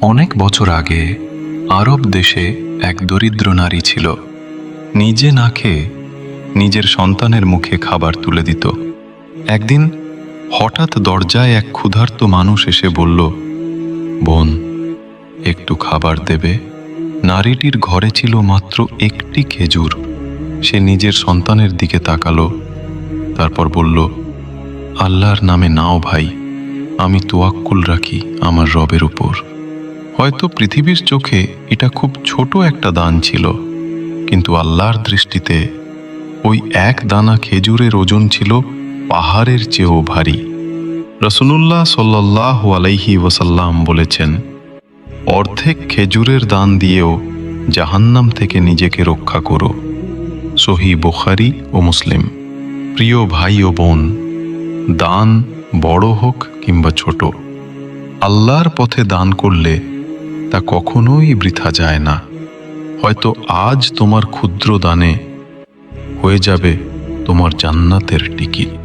অনেক বছর আগে আরব দেশে এক দরিদ্র নারী ছিল। নিজে না খেয়ে নিজের সন্তানের মুখে খাবার তুলে দিত। একদিন হঠাৎ দরজায় এক ক্ষুধার্ত মানুষ এসে বলল, বোন, একটু খাবার দেবে। নারীটির ঘরে ছিল মাত্র একটি খেজুর। সে নিজের সন্তানের দিকে তাকালো, তারপর বলল, আল্লাহর নামে নাও ভাই, আমি তোয়াক্কুল রাখি আমার রবের উপর। হয়তো পৃথিবীর চোখে এটা খুব ছোট একটা দান ছিল, কিন্তু আল্লাহর দৃষ্টিতে ওই এক দানা খেজুরের ওজন ছিল পাহাড়ের চেয়েও ভারী। রসুলুল্লাহ সাল্লাহ আলাইহি ওয়াসাল্লাম বলেছেন, অর্ধেক খেজুরের দান দিয়েও জাহান্নাম থেকে নিজেকে রক্ষা করো। সহি বুখারি ও মুসলিম। প্রিয় ভাই ও বোন, দান বড় হোক কিংবা ছোট, আল্লাহর পথে দান করলে তা কখনোই বৃথা যায় না। হয়তো আজ তোমার ক্ষুদ্র দানে হয়ে যাবে তোমার জান্নাতের টিকিট।